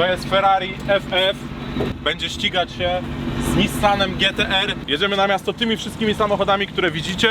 To jest Ferrari FF. Będzie ścigać się z Nissanem GTR. Jedziemy na miasto tymi wszystkimi samochodami, które widzicie.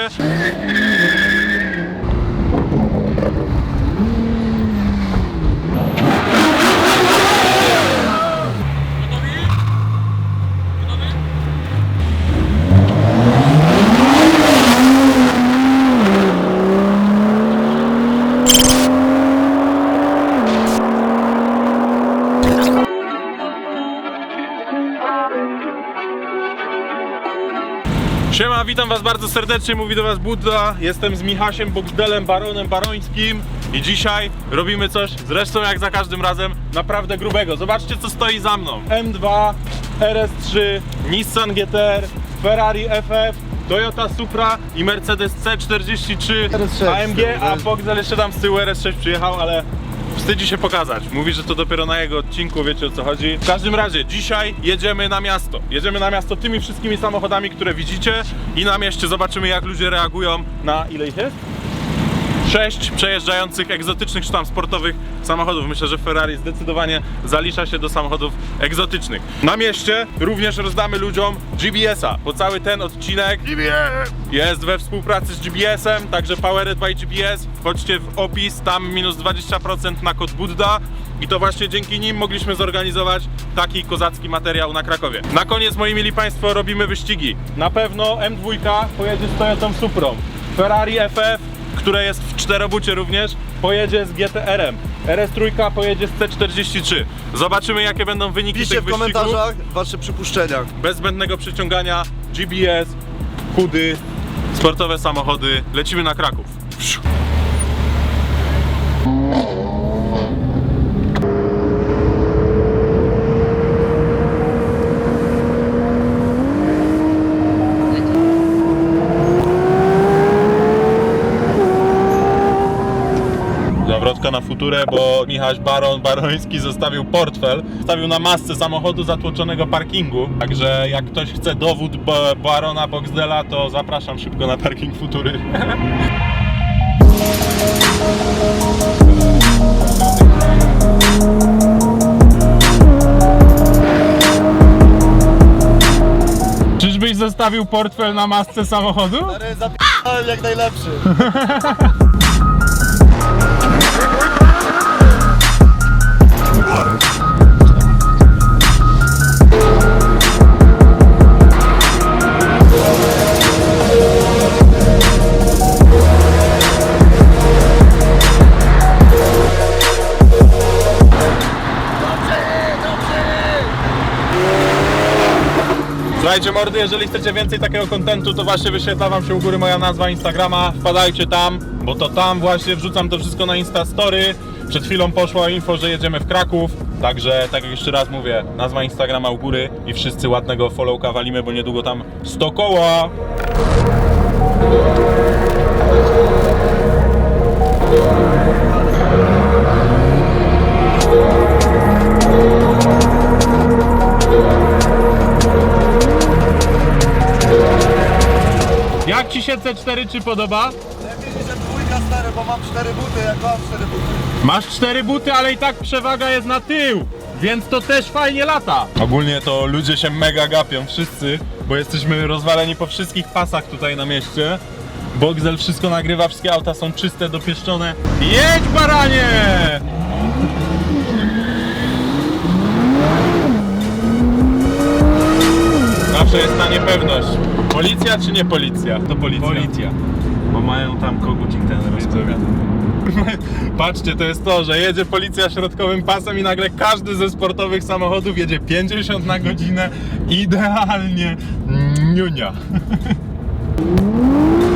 Siema, witam was bardzo serdecznie, mówi do was Budda. Jestem z Michasiem Boxdelem, Baronem Barońskim i dzisiaj robimy coś, zresztą jak za każdym razem, naprawdę grubego. Zobaczcie co stoi za mną. M2, RS3, Nissan GTR, Ferrari FF, Toyota Supra i Mercedes C43 RS6 AMG, a nie? Boxdel jeszcze tam z tyłu RS6 przyjechał, ale wstydzi się pokazać. Mówi, że to dopiero na jego odcinku, wiecie o co chodzi. W każdym razie, dzisiaj jedziemy na miasto. Jedziemy na miasto tymi wszystkimi samochodami, które widzicie i na mieście zobaczymy jak ludzie reagują na ile ich jest? Sześć przejeżdżających egzotycznych czy tam sportowych samochodów. Myślę, że Ferrari zdecydowanie zalicza się do samochodów egzotycznych. Na mieście również rozdamy ludziom GBS-a, bo cały ten odcinek jest we współpracy z GBS-em, także Powered by GBS. Wchodźcie w opis, tam minus 20% na kod Budda. I to właśnie dzięki nim mogliśmy zorganizować taki kozacki materiał na Krakowie. Na koniec, moi mili Państwo, robimy wyścigi. Na pewno M2 pojedzie z Toyotą Suprą. Ferrari FF, które jest w czterobucie również, pojedzie z GTR-em. RS3 pojedzie z C43. Zobaczymy, jakie będą wyniki Piszcie tych w wyścigów. komentarzach wasze przypuszczenia. Bez zbędnego przyciągania, GBS, chudy, sportowe samochody. Lecimy na Kraków. Psiu. Na futurę, bo Michał Baron Baroński zostawił portfel. Stawił na masce samochodu zatłoczonego parkingu. Także jak ktoś chce dowód ba- Barona Boxdela, to zapraszam szybko na parking futury. Czyżbyś zostawił portfel na masce samochodu? Ale jak najlepszy. Słuchajcie mordy, jeżeli chcecie więcej takiego kontentu, to właśnie wyświetla wam się u góry moja nazwa Instagrama. Wpadajcie tam, bo to tam właśnie wrzucam to wszystko na Instastory. Przed chwilą poszło info, że jedziemy w Kraków. Także, tak jak jeszcze raz mówię, nazwa Instagrama u góry i wszyscy ładnego followka walimy, bo niedługo tam 100 koła. Ci się C4 czy podoba? Lepiej mi się dwójka stary, bo mam cztery buty, jak mam cztery buty. Masz cztery buty, ale i tak przewaga jest na tył, więc to też fajnie lata. Ogólnie to ludzie się mega gapią, wszyscy, bo jesteśmy rozwaleni po wszystkich pasach tutaj na mieście. Boxel wszystko nagrywa, wszystkie auta są czyste, dopieszczone. Jedź baranie! Zawsze jest ta niepewność. Policja czy nie policja? To policja. Policja. Bo mają tam kogucik ten rozpowiadany. Patrzcie, to jest to, że jedzie policja środkowym pasem i nagle każdy ze sportowych samochodów jedzie 50 na godzinę. Idealnie. Niunia.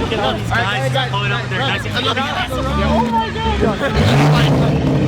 Look at all these guys, guys pulling up with their guys. Oh my god! Oh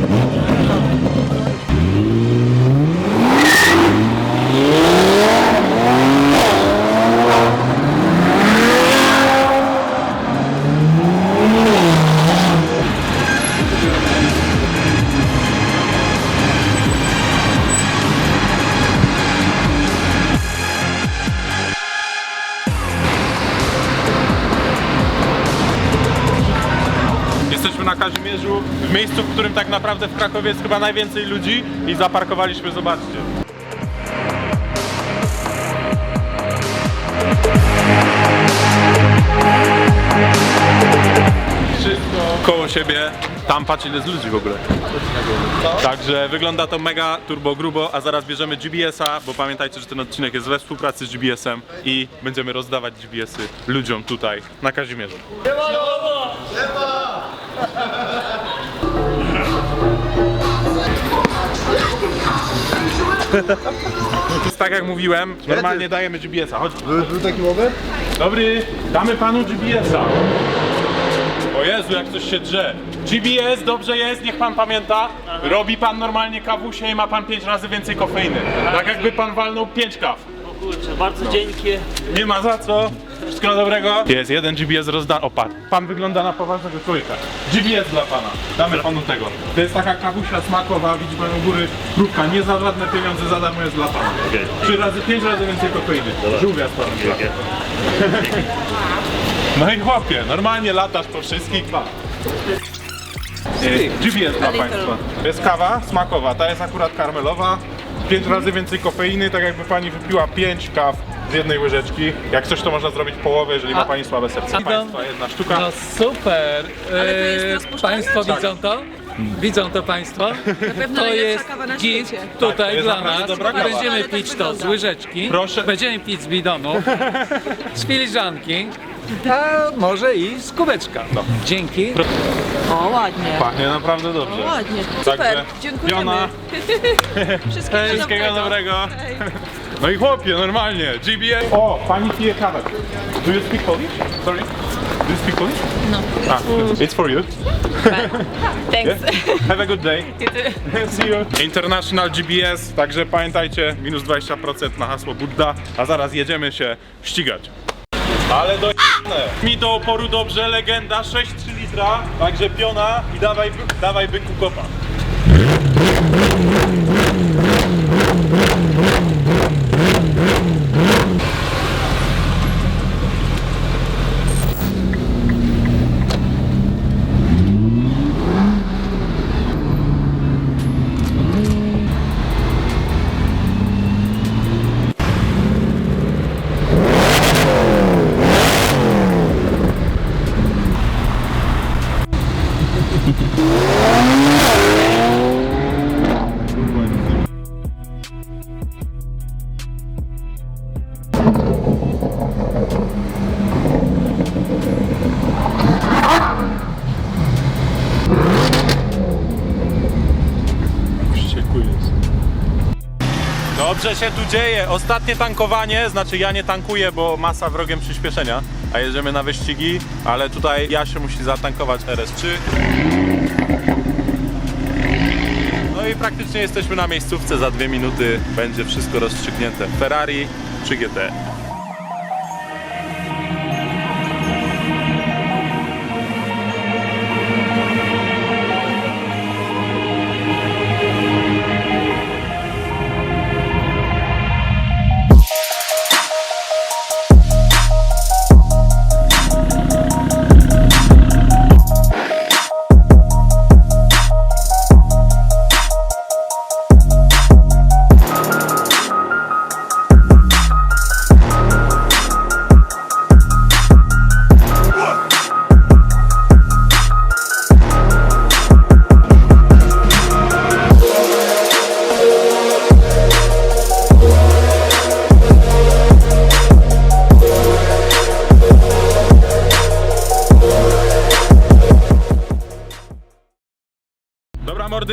Kazimierzu, w miejscu, w którym tak naprawdę w Krakowie jest chyba najwięcej ludzi i zaparkowaliśmy, zobaczcie. Wszystko koło siebie. Tam patrz ile jest ludzi w ogóle. Także wygląda to mega turbo grubo, a zaraz bierzemy GBS-a, bo pamiętajcie, że ten odcinek jest we współpracy z GBS-em i będziemy rozdawać GBS-y ludziom tutaj na Kazimierzu. Więc tak jak mówiłem, normalnie dajemy GBS-a. Chodź. Był, taki moment? Dobry, damy panu GBS-a. O Jezu, jak coś się drze. GBS dobrze jest, niech pan pamięta. Robi pan normalnie kawusie i ma pan 5 razy więcej kofeiny. Tak jakby pan walnął 5 kaw. Kurczę, bardzo dzięki. Nie ma za co. Wszystkiego dobrego. Jest jeden GBS rozdany. O pan. Pan wygląda na poważnego człowieka. GBS dla pana. Damy panu tego. To jest taka kawusia smakowa, widzi pan u góry próbka. Nie za żadne pieniądze za darmo jest dla pana. Trzy razy, pięć razy więcej kofeiny. Żółwia z panem. No i chłopie, normalnie latasz po wszystkich. Pa. E, GBS dla Państwa. To jest kawa smakowa, ta jest akurat karmelowa. 5 razy więcej kofeiny, tak jakby Pani wypiła 5 kaw z jednej łyżeczki. Jak coś to można zrobić połowę, jeżeli ma Pani słabe serce. Dla Państwa jedna sztuka. No super. Ale to jest E, rozpuszczalne, Państwo czy- widzą to? Widzą to Państwo? pewno To najlepsza jest kawa na gift świecie. to tutaj jest dla naprawdę nas. dobra kawa. Będziemy Ale tak pić to z wygląda. łyżeczki. Proszę. Będziemy pić z bidonu. Z filiżanki. A może i z kubeczka. No. Dzięki. O, ładnie. Pachnie naprawdę dobrze. O, ładnie. Także Super, dziękujemy. Piona. Wszystkiego, Wszystkiego dobrego. Hej. No i chłopie, normalnie. GBS. O, Pani pije kawę. Do you speak Polish? Sorry? Do you speak Polish? No. Ah, it's for you. Thanks. Have a good day. See you. International GBS, także pamiętajcie, minus 20% na hasło Budda, a zaraz jedziemy się ścigać. Ale do Mi do oporu dobrze, legenda 6,3 litra, także piona i dawaj, dawaj byku kopa. Dobrze się tu dzieje. Ostatnie tankowanie, znaczy ja nie tankuję, bo masa wrogiem przyspieszenia, a jedziemy na wyścigi, ale tutaj Jasio musi zatankować RS3. No i praktycznie jesteśmy na miejscówce, za dwie minuty będzie wszystko rozstrzygnięte. Ferrari czy GT.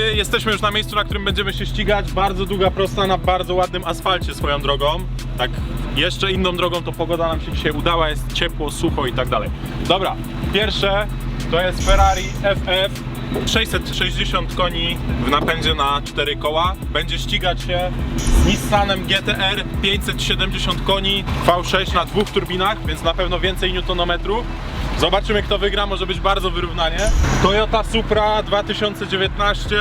Jesteśmy już na miejscu, na którym będziemy się ścigać. Bardzo długa prosta na bardzo ładnym asfalcie swoją drogą. Tak, jeszcze inną drogą to pogoda nam się dzisiaj udała, jest ciepło, sucho i tak dalej. Dobra, pierwsze to jest Ferrari FF 660 koni w napędzie na 4 koła. Będzie ścigać się z Nissanem GTR 570 koni V6 na dwóch turbinach, więc na pewno więcej newtonometrów. Zobaczymy kto wygra, może być bardzo wyrównanie. Toyota Supra 2019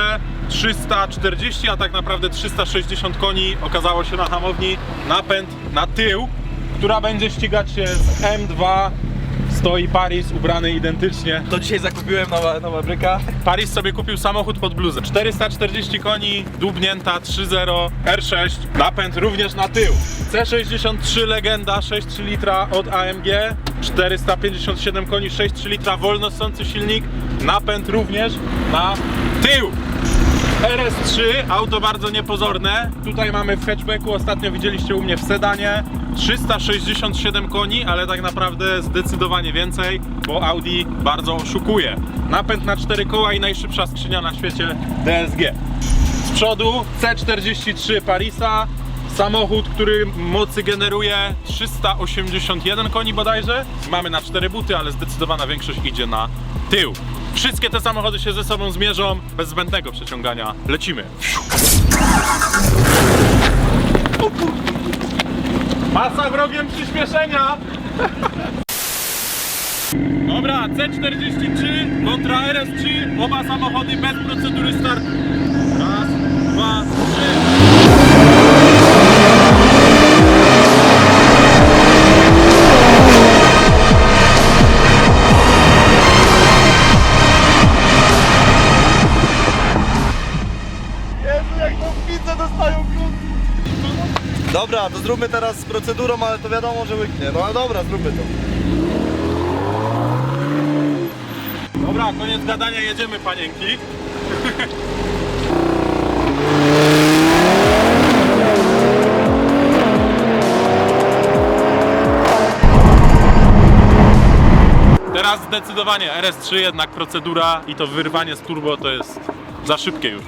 340, a tak naprawdę 360 koni okazało się na hamowni. Napęd na tył, która będzie ścigać się z M2 Stoi Paris ubrany identycznie. To dzisiaj zakupiłem nowa, nowa bryka. Paris sobie kupił samochód pod bluzę. 440 koni, dubnięta 3.0, R6, napęd również na tył. C63 legenda 6,3 litra od AMG, 457 koni, 6,3 litra, wolno ssący silnik, napęd również na tył. RS3, auto bardzo niepozorne. Tutaj mamy w hatchbacku, ostatnio widzieliście u mnie w sedanie. 367 koni, ale tak naprawdę zdecydowanie więcej, bo Audi bardzo oszukuje. Napęd na 4 koła i najszybsza skrzynia na świecie DSG. Z przodu C43 Parisa, samochód, który mocy generuje 381 koni bodajże. Mamy na 4 buty, ale zdecydowana większość idzie na tył. Wszystkie te samochody się ze sobą zmierzą bez zbędnego przeciągania. Lecimy. Masa wrogiem przyspieszenia! Dobra, C43 kontra RS3, oba samochody bez procedury startu. Zróbmy teraz z procedurą, ale to wiadomo, że łyknie. No ale dobra, zróbmy to. Dobra, koniec gadania, jedziemy panienki. Teraz zdecydowanie RS3 jednak procedura i to wyrwanie z turbo to jest za szybkie już.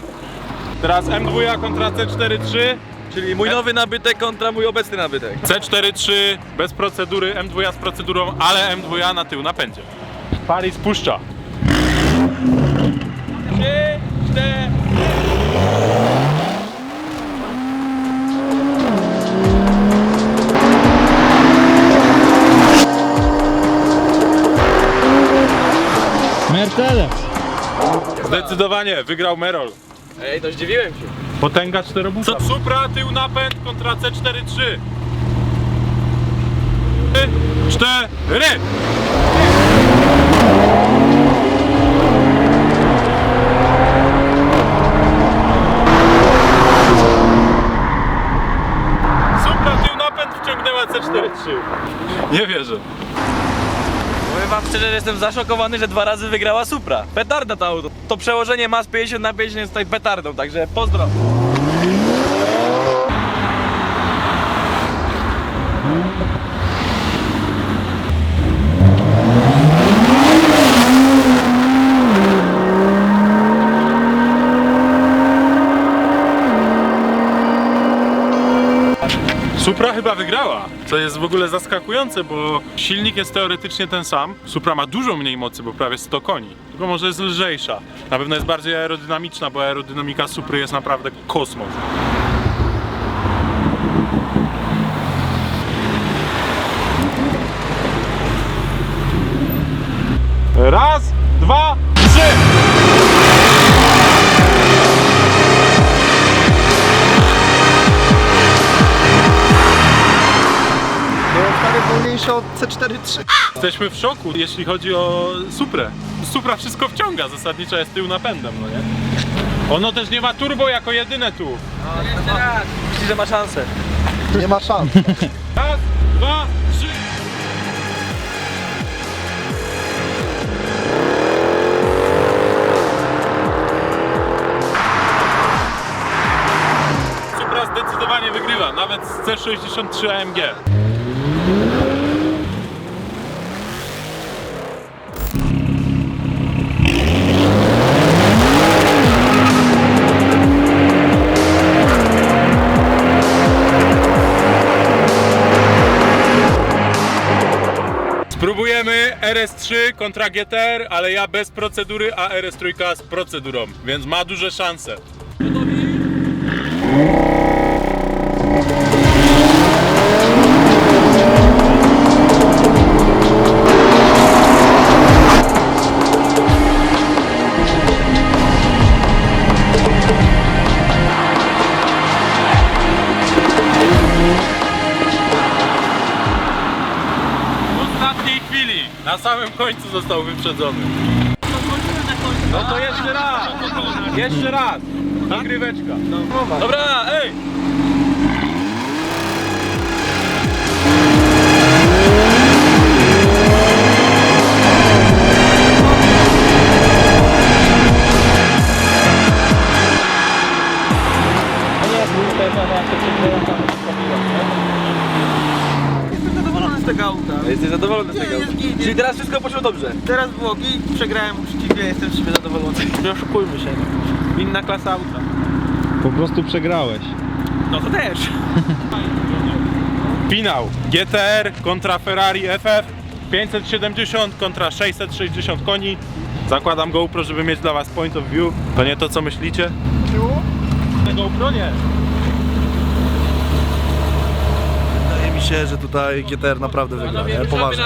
Teraz M2 kontra C43. Czyli mój nowy nabytek kontra mój obecny nabytek. C43 bez procedury, M2 z procedurą, ale M2 na tył napędzie. Paris puszcza. Trzy, cztery. Mercedes. Zdecydowanie wygrał Merol. Ej, to zdziwiłem się. Potęga czterobusa. Supra, tył napęd kontra C43. Trzy, cztery. Supra, tył napęd wciągnęła C43. Nie wierzę. Powiem szczerze, że jestem zaszokowany, że dwa razy wygrała Supra. Petarda to auto. To przełożenie mas 50 na 50 jest tutaj petardą, także pozdro. Supra chyba wygrała, co jest w ogóle zaskakujące, bo silnik jest teoretycznie ten sam. Supra ma dużo mniej mocy, bo prawie 100 koni. Tylko może jest lżejsza. Na pewno jest bardziej aerodynamiczna, bo aerodynamika Supry jest naprawdę kosmos. Raz, dwa, stary wolniejsze od C43. Jesteśmy w szoku, jeśli chodzi o Suprę. Supra wszystko wciąga, zasadniczo jest tył napędem, no nie? Ono też nie ma turbo jako jedyne tu. Myślisz, że ma szansę. Nie ma szans. Raz, dwa, trzy. Supra zdecydowanie wygrywa, nawet z C63 AMG. Spróbujemy RS3 kontra GTR, ale ja bez procedury, a RS3 z procedurą, więc ma duże szanse. Końcu został wyprzedzony. No to jeszcze raz! Jeszcze raz! Nagryweczka. Dobra, ej! Jesteś zadowolony z tego? Czyli teraz wszystko poszło dobrze. Teraz było git, przegrałem uczciwie, jestem z siebie zadowolony. Nie oszukujmy się. Inna klasa auta. Po prostu przegrałeś. No to też. Finał. GTR kontra Ferrari FF. 570 kontra 660 koni. Zakładam GoPro, żeby mieć dla was point of view. To nie to, co myślicie? Na GoPro nie. Wydaje mi się, że tutaj GTR naprawdę wygra, nie? Poważnie.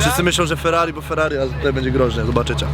Wszyscy myślą, że Ferrari, bo Ferrari, a tutaj będzie groźnie, zobaczycie.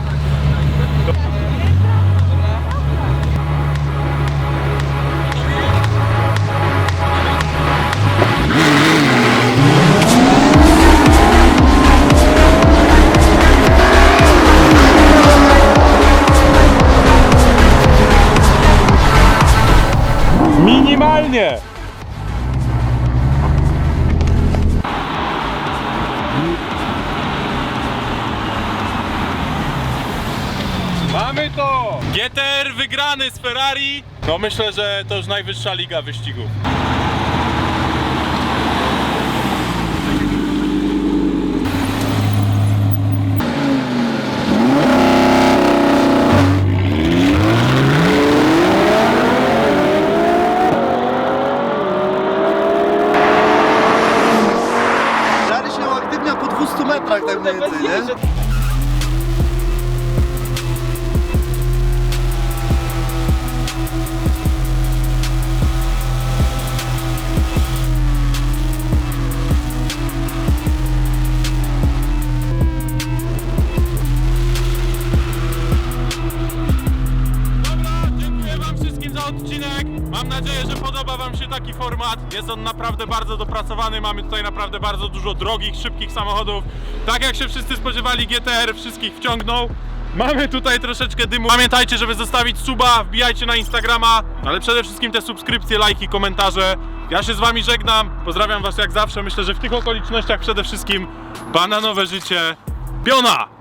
Ferrari. No myślę, że to już najwyższa liga wyścigów. Się taki format. Jest on naprawdę bardzo dopracowany. Mamy tutaj naprawdę bardzo dużo drogich, szybkich samochodów. Tak jak się wszyscy spodziewali, GTR wszystkich wciągnął. Mamy tutaj troszeczkę dymu. Pamiętajcie, żeby zostawić suba, wbijajcie na Instagrama, ale przede wszystkim te subskrypcje, lajki, komentarze. Ja się z wami żegnam. Pozdrawiam was jak zawsze. Myślę, że w tych okolicznościach przede wszystkim bananowe życie. Piona!